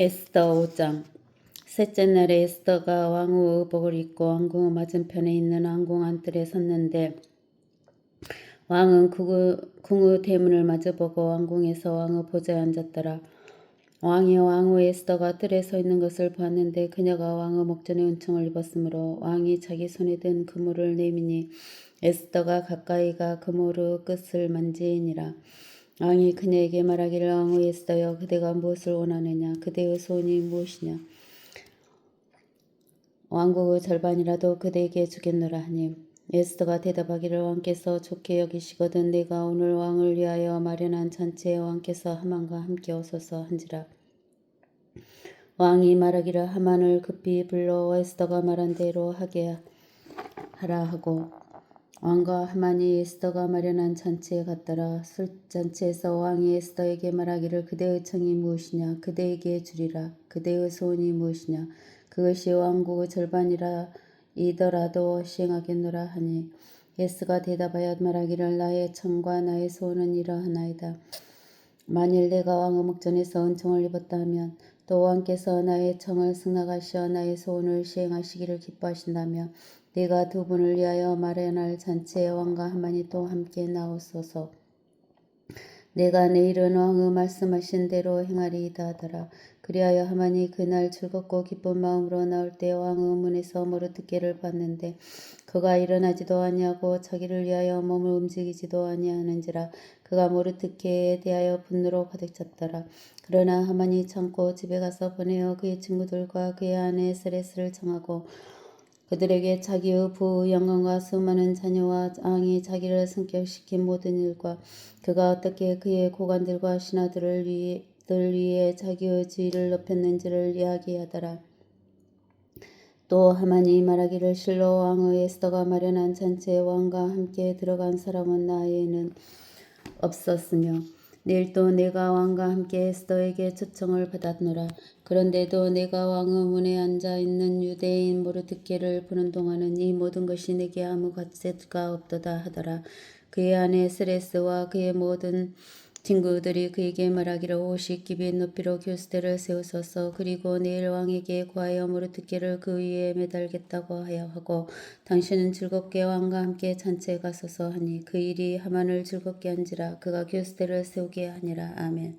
에스더 5장 셋째 날에 에스더가 왕후 의복을 입고 왕궁 맞은편에 있는 왕궁 안뜰에 섰는데 왕은 그 궁의 대문을 마주보고 왕궁에서 왕의 보좌에 앉았더라. 왕이 왕후 에스더가 뜰에 서 있는 것을 보았는데 그녀가 왕의 목전에 은총을 입었으므로 왕이 자기 손에 든 그물을 내미니 에스더가 가까이가 그물의 끝을 만지니라. 왕이 그녀에게 말하기를 왕후 에스더여 그대가 무엇을 원하느냐? 그대의 소원이 무엇이냐? 왕국의 절반이라도 그대에게 주겠노라 하니 에스더가 대답하기를 왕께서 좋게 여기시거든 내가 오늘 왕을 위하여 마련한 잔치에 왕께서 하만과 함께 오소서 한지라. 왕이 말하기를 하만을 급히 불러 에스더가 말한 대로 하게 하라 하고 왕과 하만이 에스더가 마련한 잔치에 갔더라. 술잔치에서 왕이 에스더에게 말하기를 그대의 청이 무엇이냐 그대에게 주리라 그대의 소원이 무엇이냐 그것이 왕국의 절반이라 이더라도 시행하겠노라 하니 에스가 대답하여 말하기를 나의 청과 나의 소원은 이러하나이다. 만일 내가 왕의 목전에서 은총을 입었다 하면 또 왕께서 나의 청을 승낙하시어 나의 소원을 시행하시기를 기뻐하신다면 내가 두 분을 위하여 마련할 잔치에 왕과 하만이 또 함께 나오소서. 내가 내일은 왕의 말씀하신 대로 행하리이다 하더라. 그리하여 하만이 그날 즐겁고 기쁜 마음으로 나올 때 왕의 문에서 모르드게를 봤는데 그가 일어나지도 아니하고 자기를 위하여 몸을 움직이지도 아니하는지라 그가 모르드게에 대하여 분노로 가득 찼더라. 그러나 하만이 참고 집에 가서 보내어 그의 친구들과 그의 아내 세레스를 정하고 그들에게 자기의 부의 영광과 수많은 자녀와 왕이 자기를 승격시킨 모든 일과 그가 어떻게 그의 고관들과 신하들을 위해, 들 위해 자기의 지위를 높였는지를 이야기하더라. 또 하만이 말하기를 실로 왕의 에스더가 마련한 잔치에 왕과 함께 들어간 사람은 나에는 없었으며 내일도 내가 왕과 함께 에스더에게 초청을 받았노라. 그런데도 내가 왕의 문에 앉아 있는 유대인 모르드게를 보는 동안은 이 모든 것이 내게 아무 가치가 없도다 하더라. 그의 아내 스레스와 그의 모든 친구들이 그에게 말하기를 오십 기빗 높이로 교수대를 세우소서 그리고 내일 왕에게 구하여 모르드게를 그 위에 매달겠다고 하여 하고 당신은 즐겁게 왕과 함께 잔치에 가소서 하니 그 일이 하만을 즐겁게 한지라 그가 교수대를 세우게 하니라 아멘.